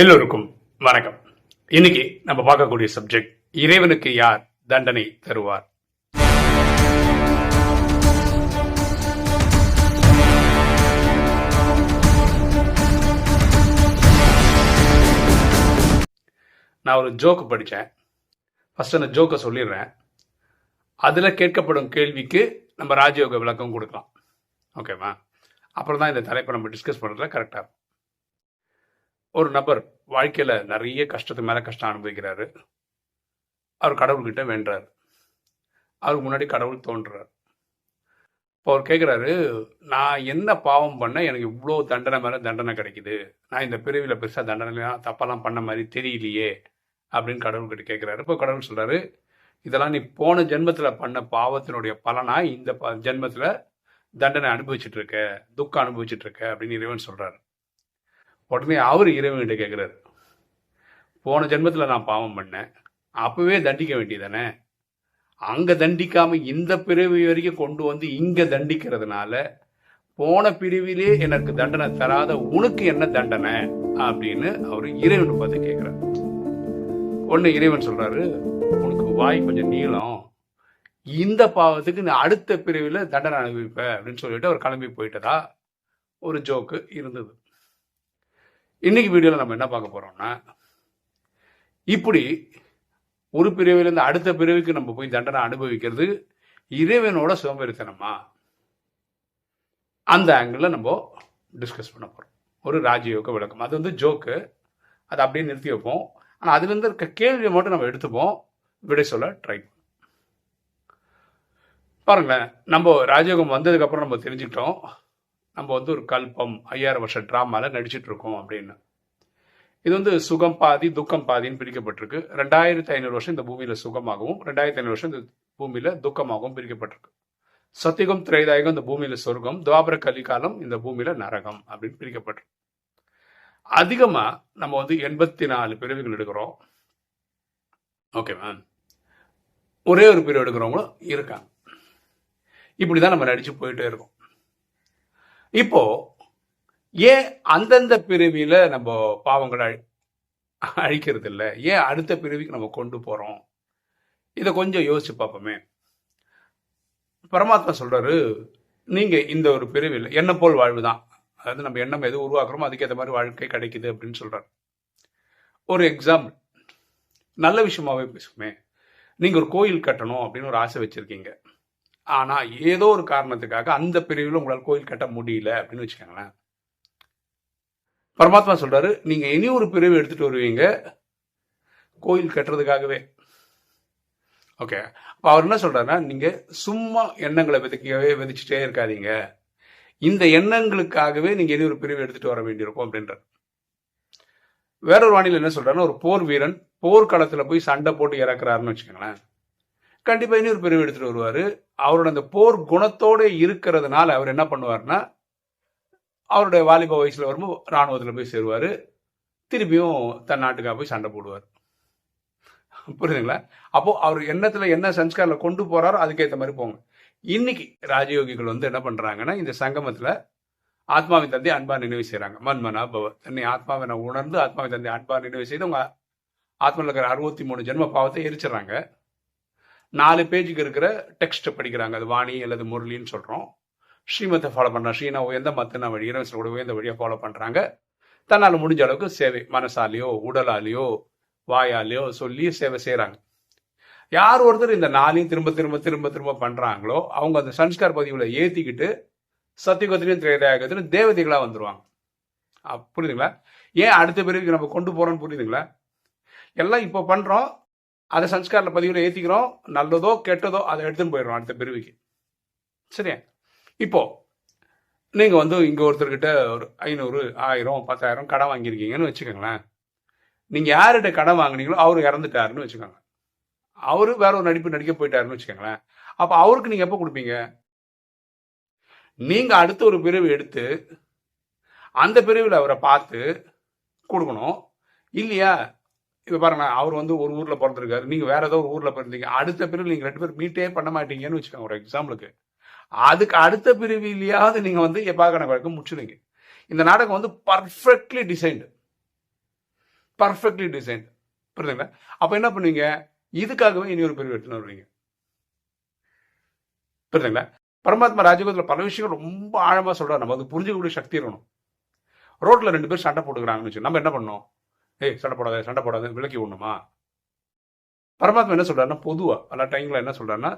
எல்லோருக்கும் வணக்கம். இன்னைக்கு நம்ம பார்க்கக்கூடிய சப்ஜெக்ட் இறைவனுக்கு யார் தண்டனை தருவார்? நான் ஒரு ஜோக்கு படித்தேன் ஃபர்ஸ்ட் அந்த ஜோக்கை சொல்லிடுறேன். அதில் கேட்கப்படும் கேள்விக்கு நம்ம ராஜயோக விளக்கம் கொடுக்கலாம். ஓகேவா அப்புறம் தான் இந்த தலைப்பை நம்ம டிஸ்கஸ் பண்ணுறதுல கரெக்டாக இருக்கும். ஒரு நபர் வாழ்க்கையில் நிறைய கஷ்டத்துக்கு மேலே கஷ்டம் அனுபவிக்கிறாரு. அவர் கடவுள்கிட்ட வேண்டுறாரு. அவருக்கு முன்னாடி கடவுள் தோன்றுறார். இப்போ அவர் கேட்குறாரு நான் என்ன பாவம் பண்ண எனக்கு இவ்வளோ தண்டனை மேலே தண்டனை கிடைக்குது. நான் இந்த பிரிவில் பெருசாக தண்டனைலாம் தப்பெல்லாம் பண்ண மாதிரி தெரியலையே. அப்படின்னு கடவுள்கிட்ட கேட்குறாரு இப்போ கடவுள் சொல்கிறாரு இதெல்லாம் நீ போன ஜென்மத்தில் பண்ண பாவத்தினுடைய பலனாக இந்த ப ஜென்மத்தில் தண்டனை அனுபவிச்சுட்டு இருக்க துக்கம் அனுபவிச்சுட்டு இருக்க? அப்படின்னு இறைவன் சொல்கிறாரு உடனே அவர் இறைவன்கிட்ட கேட்குறாரு போன ஜென்மத்தில் நான் பாவம் பண்ணேன். அப்பவே தண்டிக்க வேண்டியதானே அங்கே தண்டிக்காம இந்த பிறவி வரைக்கும் கொண்டு வந்து இங்கே தண்டிக்கிறதுனால போன பிரிவிலே எனக்கு தண்டனை தராத உனக்கு என்ன தண்டனை? அப்படின்னு அவர் இறைவனை பார்த்து கேட்குறாரு ஒன்று இறைவன் சொல்கிறாரு உனக்கு வாய் கொஞ்சம் நீளம். இந்த பாவத்துக்கு நான் அடுத்த பிரிவில் தண்டனை அனுபவிப்பேன் அப்படின்னு சொல்லிட்டு அவர் கிளம்பி போயிட்டதா? ஒரு ஜோக்கு இருந்தது. இன்னைக்கு வீடியோவில் நம்ம என்ன பார்க்க போகிறோம்னா இப்படி ஒரு பிரிவிலேருந்து அடுத்த பிரிவுக்கு நம்ம போய் தண்டனை அனுபவிக்கிறது இறைவனோட சோம்பேறித்தனமா? அந்த ஆங்கிளில் நம்ம டிஸ்கஸ் பண்ண போகிறோம் ஒரு ராஜயோக விளக்கம். அது வந்து ஜோக்கு அதை அப்படியே நிறுத்தி வைப்போம். ஆனால் அதுலேருந்து இருக்க கேள்வியை மட்டும் நம்ம எடுத்துப்போம். விடை சொல்ல ட்ரை பண்ணுவோம் பாருங்களேன் நம்ம ராஜயோகம் வந்ததுக்கப்புறம் நம்ம தெரிஞ்சுக்கிட்டோம். நம்ம வந்து ஒரு கல்பம் ஐயாயிரம் வருஷம் ட்ராமாவில் நடிச்சிட்டு இருக்கோம் அப்படின்னு. இது வந்து சுகம் பாதி துக்கம் பாதின்னு பிரிக்கப்பட்டிருக்கு. ரெண்டாயிரத்தி ஐநூறு வருஷம் இந்த பூமியில் சுகமாகவும் ரெண்டாயிரத்தி ஐநூறு வருஷம் இந்த பூமியில துக்கமாகவும் பிரிக்கப்பட்டிருக்கு. சத்தியகம் திரைதாயகம் இந்த பூமியில் சொர்க்கம் துவாபர கலிகாலம் இந்த பூமியில் நரகம் அப்படின்னு பிரிக்கப்பட்டிருக்கு. அதிகமாக நம்ம வந்து எண்பத்தி நாலு பிரிவுகள் எடுக்கிறோம். ஓகே மேம் ஒரே ஒரு பிரிவு எடுக்கிறவங்களும் இருக்காங்க. இப்படி தான் நம்ம நடித்து போயிட்டே இருக்கோம். இப்போ ஏன் அந்தந்த பிரிவில நம்ம பாவங்களை அழி அழிக்கிறது இல்லை ஏன் அடுத்த பிரிவுக்கு நம்ம கொண்டு போறோம். இதை கொஞ்சம் யோசிச்சு பார்ப்போமே பரமாத்மா சொல்றாரு நீங்க இந்த ஒரு பிரிவில் என்ன போல் வாழ்வு தான் அதாவது நம்ம எண்ணம் எது உருவாக்குறோமோ அதுக்கேற்ற மாதிரி வாழ்க்கை கிடைக்குது அப்படின்னு சொல்றாரு. ஒரு எக்ஸாம்பிள் நல்ல விஷயமாவே பேசுமே நீங்க ஒரு கோயில் கட்டணும் அப்படின்னு ஒரு ஆசை வச்சிருக்கீங்க. ஆனால் ஏதோ ஒரு காரணத்துக்காக அந்த பிரிவில் உங்களால் கோயில் கட்ட முடியல அப்படின்னு வச்சுக்கோங்களேன். பரமாத்மா சொல்கிறாரு நீங்கள் இனி ஒரு பிரிவு எடுத்துகிட்டு வருவீங்க கோயில் கட்டுறதுக்காகவே. ஓகே அப்போ அவர் என்ன சொல்கிறாருன்னா நீங்கள் சும்மா எண்ணங்களை விதைக்கவே விதைச்சிட்டே இருக்காதீங்க. இந்த எண்ணங்களுக்காகவே நீங்கள் இனி ஒரு பிரிவு எடுத்துகிட்டு வர வேண்டியிருக்கும் அப்படின்றார். வேறொரு வானிலை என்ன சொல்கிறாருன்னா ஒரு போர் வீரன் போர்க்களத்தில் போய் சண்டை போட்டு இறக்குறாருன்னு வச்சுக்கோங்களேன். கண்டிப்பா இனி ஒரு பிரிவு எடுத்துட்டு வருவாரு. அவரோட அந்த போர் குணத்தோட இருக்கிறதுனால அவர் என்ன பண்ணுவார்னா அவருடைய வாலிப வயசுல வரும்போது ராணுவத்துல போய் சேருவாரு. திருப்பியும் தன் நாட்டுக்காக போய் சண்டை போடுவார். புரியுதுங்களா? அப்போ அவர் எண்ணத்துல என்ன சன்ஸ்காரில் கொண்டு போறாரோ அதுக்கேற்ற மாதிரி போங்க. இன்னைக்கு ராஜயோகிகள் வந்து என்ன பண்றாங்கன்னா இந்த சங்கமத்துல ஆத்மாவின் தந்தை அன்பா நினைவு செய்கிறாங்க மன்மனா பவ தன்னை ஆத்மாவை நான் உணர்ந்து ஆத்மாவின் தந்தை அன்பா நினைவு செய்து உங்க ஆத்மாவில் இருக்கிற அறுபத்தி மூணு ஜென்ம பாவத்தை எரிச்சிடறாங்க. நாலு பேஜுக்கு இருக்கிற டெக்ஸ்ட் படிக்கிறாங்க. அது வாணி அல்லது முரளின்னு சொல்றோம். ஸ்ரீமத்தை ஃபாலோ பண்றாங்க ஸ்ரீனா உயர்ந்த மத்தன வழி கூட உயர்ந்த வழியை ஃபாலோ பண்றாங்க. தன்னால் முடிஞ்ச அளவுக்கு சேவை மனசாலேயோ உடலாலேயோ வாயாலேயோ சொல்லி சேவை செய்கிறாங்க யார் ஒருத்தர் இந்த நாளையும் திரும்ப திரும்ப திரும்ப திரும்ப பண்ணுறாங்களோ அவங்க அந்த சன்ஸ்கார் பதிவுல ஏற்றிக்கிட்டு சத்தியகத்திலையும் திரேதாயகத்திலும் தேவதைகளாக வந்துடுவாங்க புரியுதுங்களா? ஏன் அடுத்த பிறவிக்கு நம்ம கொண்டு போகிறோன்னு புரியுதுங்களா? எல்லாம் இப்போ பண்ணுறோம் அதை சன்ஸ்காரில் பதிவில் ஏற்றிக்கிறோம் நல்லதோ கெட்டதோ அதை எடுத்துன்னு போயிடுறோம் அடுத்த பிரிவுக்கு சரியா? இப்போ நீங்கள் வந்து இங்கே ஒருத்தர்கிட்ட ஒரு ஐநூறு ஆயிரம் பத்தாயிரம் கடன் வாங்கியிருக்கீங்கன்னு வச்சுக்கோங்களேன். நீங்கள் யார்கிட்ட கடன் வாங்கினீங்களோ அவர் இறந்துட்டாருன்னு வச்சுக்கோங்க. அவரு வேற ஒரு நடிப்பு நடிக்க போயிட்டாருன்னு வச்சுக்கோங்களேன். அப்போ அவருக்கு நீங்கள் எப்போ கொடுப்பீங்க? நீங்கள் அடுத்த ஒரு பிரிவு எடுத்து அந்த பிரிவில் அவரை பார்த்து கொடுக்கணும். இல்லையா? இப்போ பாருங்க அவர் வந்து ஒரு ஊரில் பிறந்திருக்காரு. நீங்கள் வேற ஏதோ ஒரு ஊரில் பிறந்தீங்க. அடுத்த பிரிவில் நீங்கள் ரெண்டு பேரும் மீட்டே பண்ண மாட்டீங்கன்னு வச்சுக்கோங்க ஒரு எக்ஸாம்பிளுக்கு அதுக்கு அடுத்த பிரிவிலையாவது நீங்கள் வந்து எப்பாகன வழக்கம் முடிச்சுடுங்க இந்த நாடகம் வந்து பர்ஃபெக்ட்லி டிசைன்டு பர்ஃபெக்ட்லி டிசைன் புரியுதுங்களா? அப்போ என்ன பண்ணுவீங்க? இதுக்காகவே இனி ஒரு பிரிவு எடுத்துன்னு வருவீங்க. புரியுதுங்களா? பரமாத்மா ராஜயோகத்தில் பல விஷயங்கள் ரொம்ப ஆழமாக சொல்கிறார் நம்ம அது புரிஞ்சுக்கக்கூடிய சக்தி இருக்கணும். ரோட்டில் ரெண்டு பேர் சண்டை போட்டுக்கிறாங்கன்னு வச்சு நம்ம என்ன பண்ணோம் ஏய் சண்டை போடாத சண்டை போடாத விலக்கி விடணுமா? பரமாத்மா என்ன சொல்றாருன்னா பொதுவாக பல டைம்ல என்ன சொல்றாருன்னா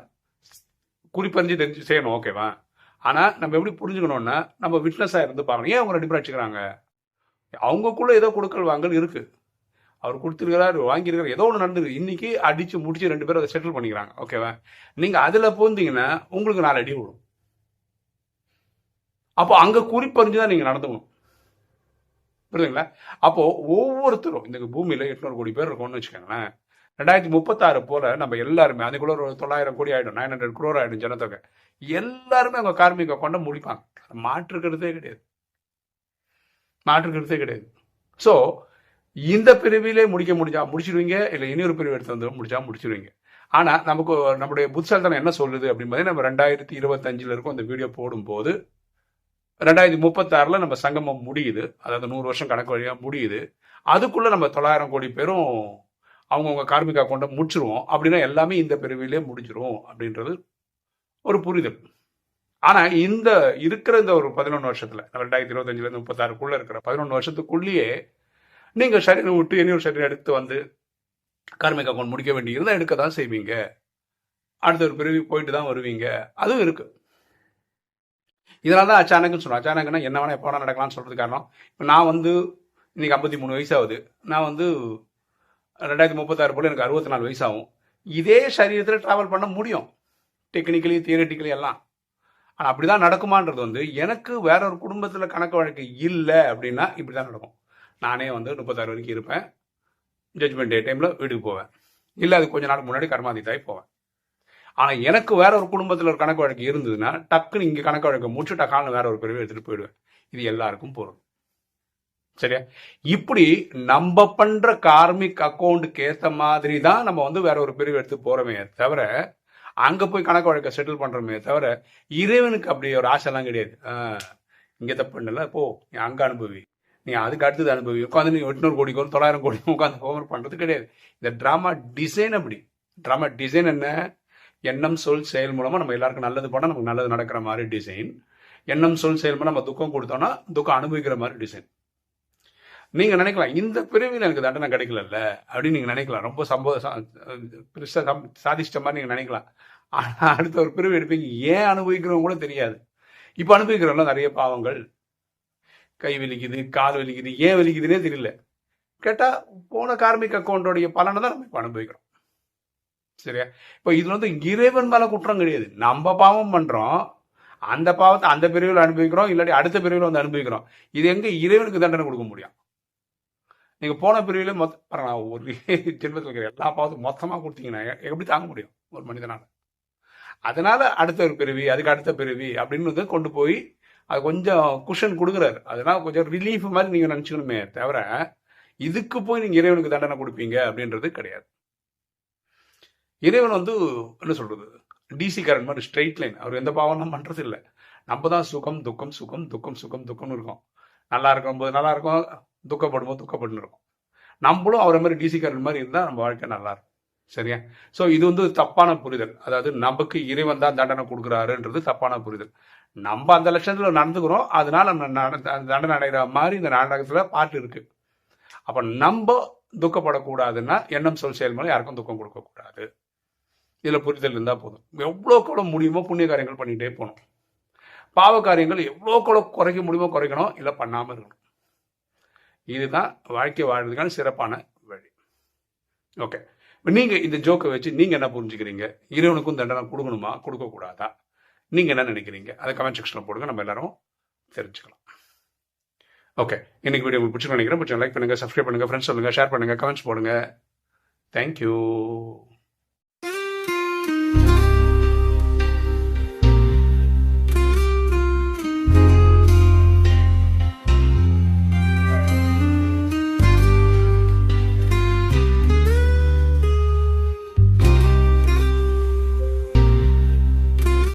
குறிப்பறிஞ்சு தெரிஞ்சு செய்யணும் ஓகேவா ஆனால் நம்ம எப்படி புரிஞ்சுக்கணும்னா நம்ம விட்னஸாக இருந்து பாருங்க. ஏன் அவங்க ரெடி பண்ணி அடிச்சுக்கிறாங்க அவங்கக்குள்ளே ஏதோ கொடுக்கல் வாங்கல் இருக்குது அவர் கொடுத்துருக்கிறாரு வாங்கியிருக்காரு ஏதோ ஒன்று நடந்துருக்கு. இன்னைக்கு அடித்து முடிச்சு ரெண்டு பேரும் அதை செட்டில் பண்ணிக்கிறாங்க ஓகேவா நீங்கள் அதில் போந்தீங்கன்னா உங்களுக்கு நாலு அடி விடும் அப்போ அங்கே குறிப்பறிஞ்சு தான் நீங்கள் நடந்துக்கணும். புரியுதுங்களா? அப்போ ஒவ்வொருத்தரும் இந்த பூமியில எட்நூறு கோடி பேர் இருக்கோம்னு வச்சுக்கோங்களேன். ரெண்டாயிரத்தி முப்பத்தாறு போல நம்ம எல்லாருமே அதுக்குள்ள ஒரு தொள்ளாயிரம் கோடி ஆயிடும் நைன் ஹண்ட்ரட் குரோர் ஆயிடும் ஜனத்தொகை. எல்லாருமே அவங்க கார்மிக கொண்ட முடிப்பாங்க. மாற்றுக்கிறதே கிடையாது. மாற்றுக்கிறதே கிடையாது. ஸோ இந்த பிரிவிலே முடிக்க முடிஞ்சா முடிச்சிருவீங்க இல்லை இனியொரு பிரிவு எடுத்து வந்து முடிச்சா முடிச்சிருவீங்க. ஆனால் நமக்கு நம்முடைய புத்தால்தனம் என்ன சொல்லுது அப்படின்னு பார்த்தீங்கன்னா நம்ம ரெண்டாயிரத்தி இருபத்தஞ்சில் இருக்கும் அந்த வீடியோ போடும்போது ரெண்டாயிரத்தி முப்பத்தாறில் நம்ம சங்கமம் முடியுது. அதாவது நூறு வருஷம் கணக்கு வழியாக முடியுது. அதுக்குள்ளே நம்ம தொள்ளாயிரம் கோடி பேரும் அவங்கவுங்க கார்மிகா கொண்ட முடிச்சிருவோம். அப்படின்னா எல்லாமே இந்த பிரிவிலே முடிஞ்சிரும் அப்படின்றது ஒரு புரிதல். ஆனால் இந்த இருக்கிற இந்த ஒரு பதினொன்று வருஷத்தில் நம்ம ரெண்டாயிரத்தி இருபத்தஞ்சிலேருந்து இருந்து இருக்கிற பதினொன்று வருஷத்துக்குள்ளேயே நீங்கள் சரீரம் விட்டு இனி ஒரு சரீரம் எடுத்து வந்து கார்மிக் அக்கௌண்ட் முடிக்க வேண்டியிருந்தால் எடுக்க தான் செய்வீங்க. அடுத்த ஒரு பிரிவு போயிட்டு தான் வருவீங்க. அதுவும் இருக்குது இதனால தான் அச்சானக்குன்னு சொல்கிறேன் அச்சானக்குன்னா என்ன வேணால் எப்போ வேணால் நடக்கலாம்னு சொல்கிறது காரணம். இப்போ நான் வந்து இன்றைக்கி ஐம்பத்தி மூணு வயசாகுது. நான் வந்து ரெண்டாயிரத்தி முப்பத்தாறு போல் எனக்கு அறுபத்தி நாலு வயசாகும். இதே சரீரத்தில் ட்ராவல் பண்ண முடியும். டெக்னிக்கலி தியரட்டிக்கலி எல்லாம். ஆனால் அப்படிதான் நடக்குமான்றது வந்து எனக்கு வேற ஒரு குடும்பத்தில் கணக்கு வழக்கு இல்லை அப்படின்னா இப்படி தான் நடக்கும். நானே வந்து முப்பத்தாறு வரைக்கும் இருப்பேன். ஜட்மெண்ட் டே டைமில் வீட்டுக்கு போவேன். இல்லை அது கொஞ்ச நாளுக்கு முன்னாடி கர்மாதித்தாய் போவேன். ஆனால் எனக்கு வேற ஒரு குடும்பத்தில் ஒரு கணக்கு வழக்கு இருந்ததுன்னா டக்குன்னு இங்கே கணக்கு வழக்கை முடிச்சு டக்கான வேற ஒரு பிரிவு எடுத்துகிட்டு போயிடுவேன். இது எல்லாருக்கும் பொருள் சரியா? இப்படி நம்ம பண்ற கார்மிக் அக்கௌண்ட்டுக்கு ஏற்ற மாதிரி தான் நம்ம வந்து வேற ஒரு பிரிவு எடுத்து போறோமே தவிர அங்க போய் கணக்கு வழக்க செட்டில் பண்றோமே தவிர இறைவனுக்கு அப்படி ஒரு ஆசைலாம் கிடையாது. இங்க தப்பு பண்ணல போ நீ அங்க அனுபவி. நீ அதுக்கு அடுத்தது அனுபவி. உட்காந்து நீ எட்நூறு கோடிக்கோ தொள்ளாயிரம் கோடி உட்காந்து ஹோம்ஒர்க் பண்றது கிடையாது. இந்த ட்ராமா டிசைன் அப்படி. ட்ராமா டிசைன் என்ன? எண்ணம் சொல் செயல் மூலமா நம்ம எல்லாருக்கும் நல்லது பண்ணா நமக்கு நல்லது நடக்கிற மாதிரி டிசைன் எண்ணம் சொல் செயல் மூலம் நம்ம துக்கம் கொடுத்தோம்னா துக்கம் அனுபவிக்கிற மாதிரி டிசைன் நீங்க நினைக்கலாம் இந்த பிரிவில் எனக்கு தண்டனை கிடைக்கல அப்படின்னு நீங்க நினைக்கலாம். ரொம்ப சம்பவம் சாதிச்சிட்ட மாதிரி நீங்க நினைக்கலாம். ஆனா அடுத்த ஒரு பிரிவு எடுப்பீங்க. ஏன் அனுபவிக்கிறவங்க கூட தெரியாது. இப்ப அனுபவிக்கிறவங்க நிறைய பாவங்கள். கை வலிக்குது கால் வலிக்குது ஏன் வலிக்குதுன்னே தெரியல. கேட்டா போன கார்மிக் அக்கௌண்டோடைய பலனை தான் நம்ம இப்ப அனுபவிக்கிறோம். சரியா? இப்போ இது வந்து இறைவன் மேலே குற்றம் கிடையாது. நம்ம பாவம் பண்ணுறோம் அந்த பாவத்தை அந்த பிரிவில் அனுபவிக்கிறோம். இல்லாட்டி அடுத்த பிரிவில் வந்து அனுபவிக்கிறோம். இது எங்கே இறைவனுக்கு தண்டனை கொடுக்க முடியும்? நீங்கள் போன பிரிவில் மொத்த ஒரு ஜென்மத்தில் இருக்கிற எல்லா பாவத்தையும் மொத்தமாக கொடுத்தீங்கன்னா எப்படி தாங்க முடியும் ஒரு மனிதனால? அதனால அடுத்த ஒரு பிரிவி அதுக்கு அடுத்த பிரிவி அப்படின்னு வந்து கொண்டு போய் அது கொஞ்சம் குஷன் கொடுக்குறாரு. அதனால் கொஞ்சம் ரிலீஃப் மாதிரி நீங்கள் நினச்சிக்கணுமே தவிர இதுக்கு போய் நீங்கள் இறைவனுக்கு தண்டனை கொடுப்பீங்க அப்படின்றது கிடையாது. இறைவன் வந்து என்ன சொல்றது? டிசி கரண்ட் மாதிரி ஸ்ட்ரெயிட் லைன் அவர் எந்த பாவனும் பண்றது இல்லை. நம்ம தான் சுகம் துக்கம் சுகம் துக்கம் சுகம் துக்கம்னு இருக்கும். நல்லா இருக்கும்போது நல்லா இருக்கும் துக்கப்படும் போது துக்கப்பட்டு இருக்கும். நம்மளும் அவரை மாதிரி டிசி கரண்ட் மாதிரி இருந்தால் நம்ம வாழ்க்கை நல்லா இருக்கும். சரியா? ஸோ இது வந்து தப்பான புரிதல். அதாவது நமக்கு இறைவன் தான் தண்டனை கொடுக்குறாருன்றது தப்பான புரிதல். நம்ம அந்த லட்சத்தில் நடந்துக்கிறோம். அதனால நம்ம தண்டனை அடைகிற மாதிரி இந்த நாடகத்தில் பாட்டு இருக்கு. அப்போ நம்ம துக்கப்படக்கூடாதுன்னா எண்ணம் சொல் செயல்முறை யாருக்கும் துக்கம் கொடுக்கக்கூடாது. இதில் புரிதல் இருந்தால் போதும். எவ்வளோ கூட முடியுமோ புண்ணிய காரியங்கள் பண்ணிகிட்டே போகணும். பாவ காரியங்கள் எவ்வளோ கூட குறைக்க முடியுமோ குறைக்கணும். இல்லை பண்ணாமல் இருக்கணும். இதுதான் வாழ்க்கை வாழ்றதுக்கான சிறப்பான வழி. ஓகே நீங்கள் இந்த ஜோக்கை வச்சு நீங்கள் என்ன புரிஞ்சுக்கிறீங்க? இறைவனுக்கும் தண்டனை கொடுக்கணுமா? கொடுக்கக்கூடாதா? நீங்கள் என்ன நினைக்கிறீங்க? அதை கமெண்ட் செக்ஷனில் போடுங்க. நம்ம எல்லாரும் தெரிஞ்சுக்கலாம். ஓகே இன்னைக்கு வீடியோ உங்களுக்கு பிடிச்சி நினைக்கிறேன். பிடிச்ச லைக் பண்ணுங்கள் சப்ஸ்கிரைப் பண்ணுங்கள் ஃப்ரெண்ட்ஸ் சொல்லுங்கள் ஷேர் பண்ணுங்கள் கமெண்ட்ஸ் போடுங்க. தேங்க்யூ